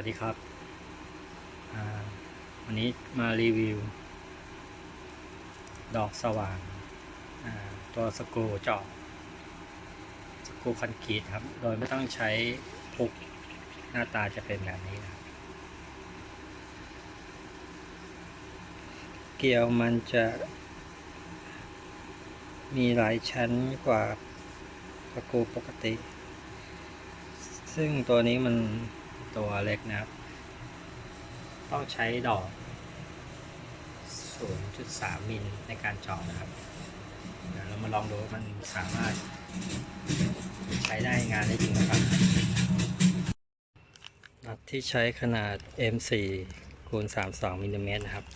วัสดีครับ วันนี้มารีวิว ดอกสว่างาตัวสกรูเจาะสกรูคอนกรีตครับ โดยไม่ต้องใช้พุกหน้าตาจะเป็นแบบนี้นะเกลียวมันจะมีหลายชั้นกว่าสกรูปกติ ซึ่งตัวนี้มัน ตัวเล็กนะครับ ต้องใช้ดอก 0.3 มิลในการเจาะนะครับ เดี๋ยวเรามาลองดูว่ามันสามารถใช้ได้งานได้จริงหรือเปล่าน็อตที่ใช้ขนาด M4 คูณ32มิลลิเมตรนะครับ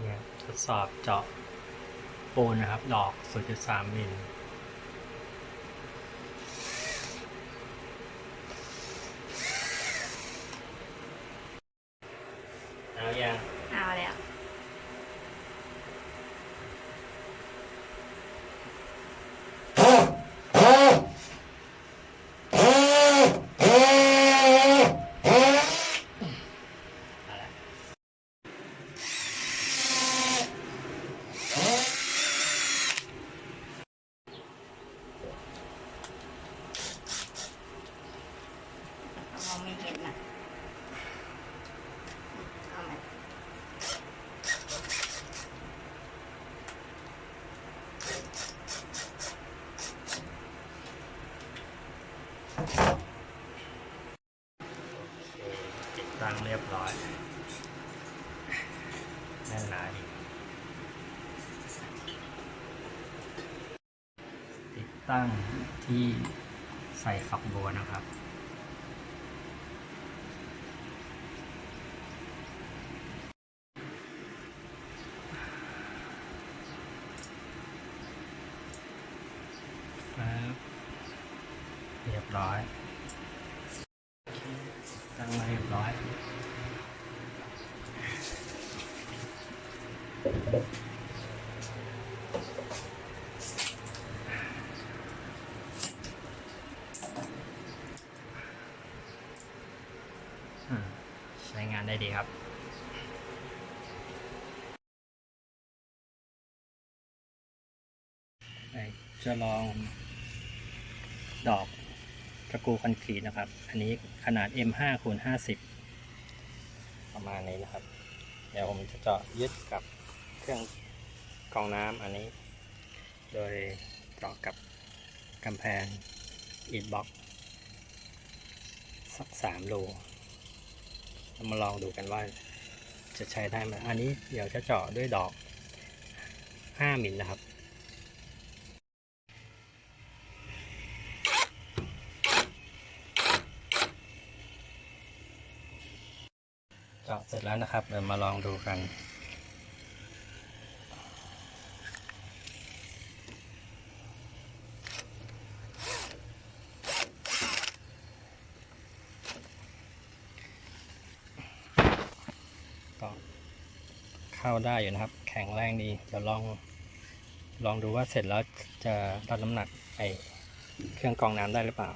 เนี่ยทดสอบเจาะปูนนะครับ ดอก 0.3มิล เอายัง เอาแล้ว เอาละ มองไม่เห็นนะเอามา ติดตั้งเรียบร้อยแน่นหนาดีติดตั้งที่ใส่ฝักบัวนะครับครับ เรียบร้อยตั้งมาเรียบร้อย ใช้งานได้ดีครับจะลองดอก ตะกูคอนกรีตนะครับ อันนี้ขนาด M5 คูณ50 ประมาณนี้นะครับ เดี๋ยวผมจะเจาะยึดกับเครื่องกรองน้ำอันนี้ โดยเจาะกับกำแพงอิฐบล็อกสักสามรูมาลองดูกันว่าจะใช้ได้ไหมอันนี้เดี๋ยวจะเจาะด้วยดอก 5มิลนะครับ เจาะเสร็จแล้วนะครับเดี๋ยวมาลองดูกันก็เข้าได้อยู่นะครับ แข็งแรงดีเดี๋ยวลองลองดูว่าเสร็จแล้วจะรับน้ำหนักไอเครื่องกรองน้ำได้หรือเปล่า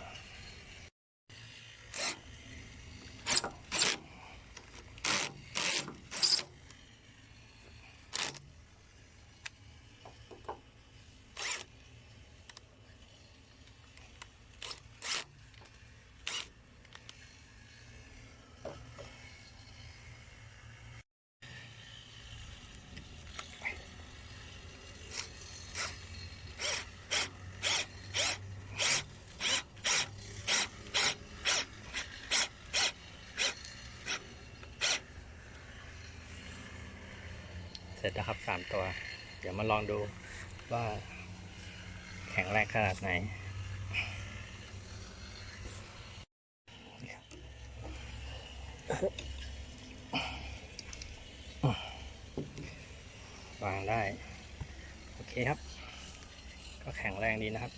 ร็จแล้วครับสามตัว เดี๋ยวมาลองดูว่า แข็งแรงขนาดไหน วางได้ โอเคครับ ก็แข็งแรงดีนะครับ